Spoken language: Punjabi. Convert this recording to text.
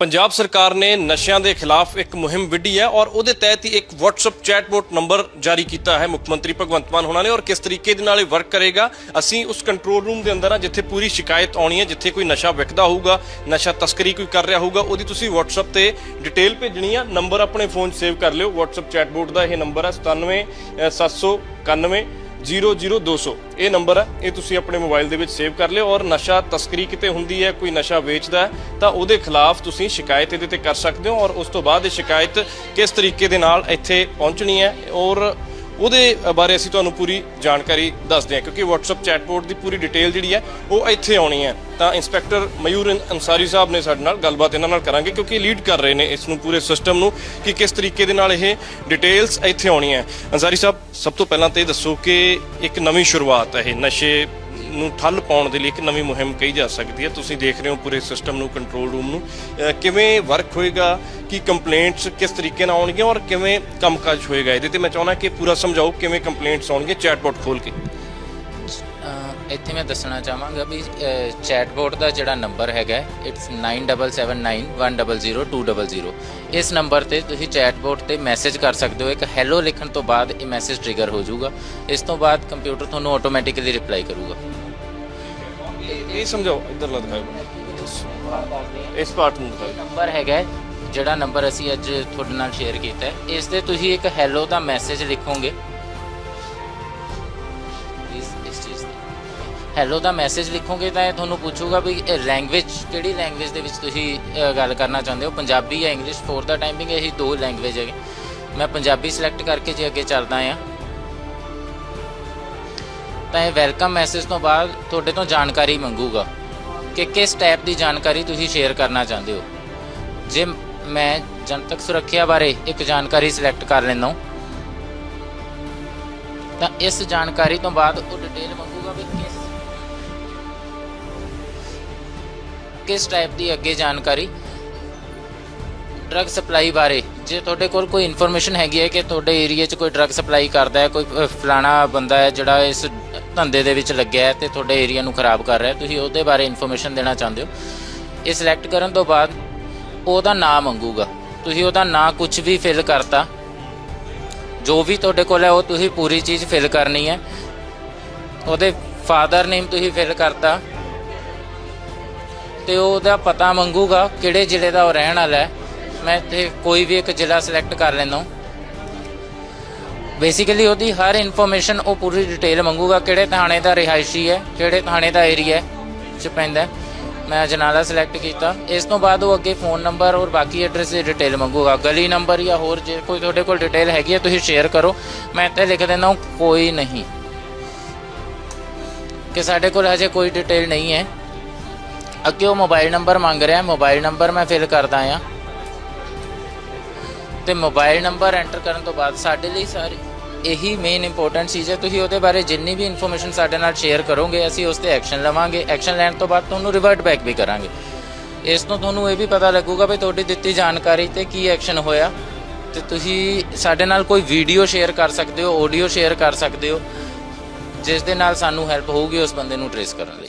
ਪੰਜਾਬ ਸਰਕਾਰ ਨੇ ਨਸ਼ਿਆਂ ਦੇ ਖਿਲਾਫ ਇੱਕ ਮੁਹਿੰਮ ਵਿੱਢੀ ਹੈ ਔਰ ਉਹਦੇ ਤਹਿਤ ਹੀ ਇੱਕ WhatsApp ਚੈਟਬੋਟ ਨੰਬਰ ਜਾਰੀ ਕੀਤਾ ਹੈ ਮੁੱਖ ਮੰਤਰੀ ਭਗਵੰਤ ਮਾਨ ਹੋਣਾ ਨੇ ਔਰ ਕਿਸ ਤਰੀਕੇ ਦੇ ਨਾਲ ਇਹ ਵਰਕ ਕਰੇਗਾ, ਅਸੀਂ ਉਸ ਕੰਟਰੋਲ ਰੂਮ ਦੇ ਅੰਦਰ ਆ ਜਿੱਥੇ ਪੂਰੀ ਸ਼ਿਕਾਇਤ ਆਉਣੀ ਹੈ, ਜਿੱਥੇ ਕੋਈ ਨਸ਼ਾ ਵਿਕਦਾ ਹੋਊਗਾ, ਨਸ਼ਾ ਤਸਕਰੀ ਕੋਈ ਕਰ ਰਿਹਾ ਹੋਊਗਾ, ਉਹਦੀ ਤੁਸੀਂ WhatsApp ਤੇ ਡਿਟੇਲ ਭੇਜਣੀ ਆ, ਨੰਬਰ ਆਪਣੇ ਫੋਨ 'ਚ ਸੇਵ ਕਰ ਲਿਓ, WhatsApp ਚੈਟਬੋਟ ਦਾ ਇਹ ਨੰਬਰ ਹੈ 97791 00200 ਇਹ ਨੰਬਰ ਹੈ, ਇਹ ਤੁਸੀਂ ਆਪਣੇ ਮੋਬਾਈਲ ਦੇ ਵਿੱਚ ਸੇਵ ਕਰ ਲਿਓ ਔਰ ਨਸ਼ਾ ਤਸਕਰੀ ਕਿਤੇ ਹੁੰਦੀ ਹੈ, ਕੋਈ ਨਸ਼ਾ ਵੇਚਦਾ ਤਾਂ ਉਹਦੇ ਖਿਲਾਫ ਤੁਸੀਂ ਸ਼ਿਕਾਇਤ ਇਹਦੇ ਤੇ ਕਰ ਸਕਦੇ ਹੋ ਔਰ ਉਸ ਤੋਂ ਬਾਅਦ ਇਹ ਸ਼ਿਕਾਇਤ ਕਿਸ ਤਰੀਕੇ ਦੇ ਨਾਲ ਇੱਥੇ ਪਹੁੰਚਣੀ ਹੈ ਔਰ ਉਹਦੇ ਬਾਰੇ ਅਸੀਂ ਤੁਹਾਨੂੰ ਪੂਰੀ ਜਾਣਕਾਰੀ ਦੱਸਦੇ ਹਾਂ, ਕਿਉਂਕਿ WhatsApp ਚੈਟਬੋਟ ਦੀ ਪੂਰੀ ਡਿਟੇਲ ਜਿਹੜੀ ਹੈ, ਉਹ ਇੱਥੇ ਆਉਣੀ ਹੈ। ਤਾਂ ਇੰਸਪੈਕਟਰ ਮਯੂਰ ਅੰਸਾਰੀ ਸਾਹਿਬ ਨੇ ਸਾਡੇ ਨਾਲ ਗੱਲਬਾਤ ਇਹਨਾਂ ਨਾਲ ਕਰਾਂਗੇ, ਕਿਉਂਕਿ ਲੀਡ ਕਰ ਰਹੇ ਨੇ ਇਸ ਨੂੰ ਪੂਰੇ ਸਿਸਟਮ ਨੂੰ, ਕਿ ਕਿਸ ਤਰੀਕੇ ਦੇ ਨਾਲ ਇਹ ਡਿਟੇਲਸ ਇੱਥੇ ਆਉਣੀਆਂ ਹੈ। ਅੰਸਾਰੀ ਸਾਹਿਬ, ਸਭ ਤੋਂ ਪਹਿਲਾਂ ਤਾਂ ਇਹ ਦੱਸੋ ਕਿ ਇੱਕ ਨਵੀਂ ਸ਼ੁਰੂਆਤ ਹੈ ਇਹ ਨਸ਼ੇ ਨੂੰ ਠੱਲ ਪਾਉਣ ਦੇ ਲਈ ਇੱਕ ਨਵੀਂ ਮੁਹਿੰਮ ਕਹੀ ਜਾ ਸਕਦੀ ਹੈ। ਤੁਸੀਂ ਦੇਖ ਰਹੇ ਹੋ ਪੂਰੇ ਸਿਸਟਮ ਨੂੰ ਕੰਟਰੋਲ ਰੂਮ ਨੂੰ। ਕਿਵੇਂ ਵਰਕ ਹੋਏਗਾ, ਕਿ ਕੰਪਲੇਂਟਸ ਕਿਸ ਤਰੀਕੇ ਨਾਲ ਆਉਣਗੀਆਂ ਔਰ ਕਿਵੇਂ ਕੰਮਕਾਜ ਹੋਏਗਾ ਇਹਦੇ ਤੇ ਮੈਂ ਚਾਹੁੰਦਾ ਕਿ ਪੂਰਾ ਸਮਝਾਓ ਕਿਵੇਂ ਕੰਪਲੇਂਟਸ ਆਉਣਗੇ ਚੈਟਬੋਟ ਖੋਲ ਕੇ। ਇੱਥੇ ਮੈਂ ਦੱਸਣਾ ਚਾਹਾਂਗਾ ਵੀ ਚੈਟਬੋਟ ਦਾ ਜਿਹੜਾ ਨੰਬਰ ਹੈਗਾ ਇਟਸ 9779100200 ਇਸ ਨੰਬਰ ਤੇ ਤੁਸੀਂ ਚੈਟਬੋਟ ਤੇ ਮੈਸੇਜ ਕਰ ਸਕਦੇ ਹੋ। ਇੱਕ ਹੈਲੋ ਲਿਖਣ ਤੋਂ ਬਾਅਦ ਇਹ ਮੈਸੇਜ ਟ੍ਰਿਗਰ ਹੋ ਜਾਊਗਾ। ਇਸ ਤੋਂ ਬਾਅਦ ਕੰਪਿਊਟਰ ਤੁਹਾਨੂੰ ਆਟੋਮੈਟਿਕਲੀ ਰਿਪਲਾਈ ਕਰੂਗਾ। ਇਹ ਸਮਝਾਓ ਇੱਧਰ ਦਿਖਾਓ। ਇਸ ਪਾਰਟ ਨੂੰ ਦਿਖਾਓ। ਨੰਬਰ ਹੈਗਾ ਹੈ, ਜਿਹੜਾ ਨੰਬਰ ਅਸੀਂ ਅੱਜ ਤੁਹਾਡੇ ਨਾਲ ਸ਼ੇਅਰ ਕੀਤਾ ਹੈ। ਇਸ ਤੇ ਤੁਸੀਂ ਇੱਕ ਹੈਲੋ ਦਾ ਮੈਸੇਜ ਲਿਖੋਗੇ। ਇਸ ਇਸ ਚੀਜ਼ ਤੇ। ਹੈਲੋ ਦਾ ਮੈਸੇਜ ਲਿਖੋਗੇ ਤਾਂ ਇਹ ਤੁਹਾਨੂੰ ਪੁੱਛੂਗਾ ਵੀ ਲੈਂਗੁਏਜ ਕਿਹੜੀ ਲੈਂਗੁਏਜ ਦੇ ਵਿੱਚ ਤੁਸੀਂ ਅ, ਗੱਲ ਕਰਨਾ ਚਾਹੁੰਦੇ ਹੋ? ਪੰਜਾਬੀ ਜਾਂ ਇੰਗਲਿਸ਼ ਫੋਰ ਦਾ ਟਾਈਮਿੰਗ ਇਹੀ ਦੋ ਲੈਂਗੁਏਜ ਹੈਗੇ। ਮੈਂ ਪੰਜਾਬੀ ਸਿਲੈਕਟ ਕਰਕੇ ਜੇ ਅੱਗੇ ਚੱਲਦਾ ਆ ਤਾਂ ਇਹ ਵੈਲਕਮ ਮੈਸੇਜ ਤੋਂ ਬਾਅਦ ਤੁਹਾਡੇ ਤੋਂ ਜਾਣਕਾਰੀ ਮੰਗੂਗਾ ਕਿ ਕਿਸ ਟਾਈਪ ਦੀ ਜਾਣਕਾਰੀ ਤੁਸੀਂ ਸ਼ੇਅਰ ਕਰਨਾ ਚਾਹੁੰਦੇ ਹੋ। ਜੇ ਮੈਂ ਜਨਤਕ ਸੁਰੱਖਿਆ ਬਾਰੇ ਇੱਕ ਜਾਣਕਾਰੀ ਸਿਲੈਕਟ ਕਰ ਲੈਂਦਾ ਹਾਂ, ਤਾਂ ਇਸ ਜਾਣਕਾਰੀ ਤੋਂ ਬਾਅਦ ਉਹ ਡਿਟੇਲ ਮੰਗੂਗਾ ਵੀ ਕਿਸ ਕਿਸ ਟਾਈਪ ਦੀ ਅੱਗੇ ਜਾਣਕਾਰੀ। ਡਰੱਗ ਸਪਲਾਈ ਬਾਰੇ, ਜੇ ਤੁਹਾਡੇ ਕੋਲ ਕੋਈ ਇਨਫੋਰਮੇਸ਼ਨ ਹੈਗੀ ਹੈ ਕਿ ਤੁਹਾਡੇ ਏਰੀਆ 'ਚ ਕੋਈ ਡਰੱਗ ਸਪਲਾਈ ਕਰਦਾ ਹੈ, ਕੋਈ ਫਲਾਣਾ ਬੰਦਾ ਹੈ ਜਿਹੜਾ ਇਸ ਧੰਦੇ ਦੇ ਵਿੱਚ ਲੱਗਿਆ ਹੈ ਤੇ ਤੁਹਾਡੇ ਏਰੀਆ ਨੂੰ ਖਰਾਬ ਕਰ ਰਿਹਾ ਹੈ। ਤੁਸੀਂ ਉਹਦੇ ਬਾਰੇ ਇਨਫੋਰਮੇਸ਼ਨ ਦੇਣਾ ਚਾਹੁੰਦੇ ਹੋ। ਇਹ ਸਿਲੈਕਟ ਕਰਨ ਤੋਂ ਬਾਅਦ ਉਹਦਾ ਨਾਮ ਮੰਗੂਗਾ। ਤੁਸੀਂ ਉਹਦਾ ਨਾਂ ਕੁਝ ਵੀ ਫਿਲ ਕਰਤਾ, ਜੋ ਵੀ ਤੁਹਾਡੇ ਕੋਲ ਹੈ, ਉਹ ਤੁਸੀਂ ਪੂਰੀ ਚੀਜ਼ ਫਿਲ ਕਰਨੀ ਹੈ। ਉਹਦੇ ਫਾਦਰ ਨੇਮ ਤੁਸੀਂ ਫਿਲ ਕਰਤਾ, ਤੇ ਉਹਦਾ ਪਤਾ ਮੰਗੂਗਾ ਕਿਹੜੇ ਜ਼ਿਲ੍ਹੇ ਦਾ ਉਹ ਰਹਿਣ ਵਾਲਾ ਹੈ। ਮੈਂ ਇੱਥੇ ਕੋਈ ਵੀ ਇੱਕ ਜ਼ਿਲ੍ਹਾ ਸਿਲੈਕਟ ਕਰ ਲੈਂਦਾ ਹਾਂ। ਬੇਸਿਕਲੀ ਉਹਦੀ ਹਰ ਇਨਫੋਰਮੇਸ਼ਨ ਉਹ ਪੂਰੀ ਡਿਟੇਲ ਮੰਗੂਗਾ ਕਿਹੜੇ ਥਾਣੇ ਦਾ ਰਿਹਾਇਸ਼ੀ ਹੈ, ਕਿਹੜੇ ਥਾਣੇ ਦਾ ਏਰੀਆ ਚ ਪੈਂਦਾ ਮੈਂ ਅਜਨਾਲਾ ਸਿਲੈਕਟ ਕੀਤਾ। ਇਸ ਤੋਂ ਬਾਅਦ ਉਹ ਅੱਗੇ ਫੋਨ ਨੰਬਰ ਔਰ ਬਾਕੀ ਐਡਰੈਸ ਦੀ ਡਿਟੇਲ ਮੰਗੂਗਾ। ਗਲੀ ਨੰਬਰ ਜਾਂ ਹੋਰ ਜੇ ਕੋਈ ਤੁਹਾਡੇ ਕੋਲ ਡਿਟੇਲ ਹੈਗੀ ਹੈ, ਤੁਸੀਂ ਸ਼ੇਅਰ ਕਰੋ। ਮੈਂ ਇੱਥੇ ਲਿਖ ਦਿੰਦਾ ਹਾਂ, ਕੋਈ ਨਹੀਂ। ਕਿ ਸਾਡੇ ਕੋਲ ਹਜੇ ਕੋਈ ਡਿਟੇਲ ਨਹੀਂ ਹੈ। ਅੱਗੇ ਉਹ ਮੋਬਾਈਲ ਨੰਬਰ ਮੰਗ ਰਿਹਾ। ਮੋਬਾਈਲ ਨੰਬਰ ਮੈਂ ਫਿਲ ਕਰਦਾ ਆ ਤੇ ਮੋਬਾਈਲ ਨੰਬਰ ਐਂਟਰ ਕਰਨ ਤੋਂ ਬਾਅਦ ਸਾਡੇ ਲਈ ਸਾਰੀ ਇਹੀ ਮੇਨ ਇੰਪੋਰਟੈਂਟ ਚੀਜ਼ ਹੈ। ਤੁਸੀਂ ਉਹਦੇ ਬਾਰੇ ਜਿੰਨੀ ਵੀ ਇਨਫੋਰਮੇਸ਼ਨ ਸਾਡੇ ਨਾਲ ਸ਼ੇਅਰ ਕਰੋਗੇ, ਅਸੀਂ ਉਸ ਤੇ ਐਕਸ਼ਨ ਲਵਾਂਗੇ। ਐਕਸ਼ਨ ਲੈਣ ਤੋਂ ਬਾਅਦ ਤੁਹਾਨੂੰ ਰਿਵਰਟ ਬੈਕ ਵੀ ਕਰਾਂਗੇ। ਇਸ ਤੋਂ ਤੁਹਾਨੂੰ ਇਹ ਵੀ ਪਤਾ ਲੱਗੂਗਾ ਵੀ ਤੁਹਾਡੀ ਦਿੱਤੀ ਜਾਣਕਾਰੀ ਤੇ ਕੀ ਐਕਸ਼ਨ ਹੋਇਆ। ਤੇ ਤੁਸੀਂ ਸਾਡੇ ਨਾਲ ਕੋਈ ਵੀਡੀਓ ਸ਼ੇਅਰ ਕਰ ਸਕਦੇ ਹੋ ਆਡੀਓ ਸ਼ੇਅਰ ਕਰ ਸਕਦੇ ਹੋ। ਜਿਸ ਦੇ ਨਾਲ ਸਾਨੂੰ ਹੈਲਪ ਹੋਊਗੀ ਉਸ ਬੰਦੇ ਨੂੰ ਟਰੇਸ ਕਰਨ ਲਈ।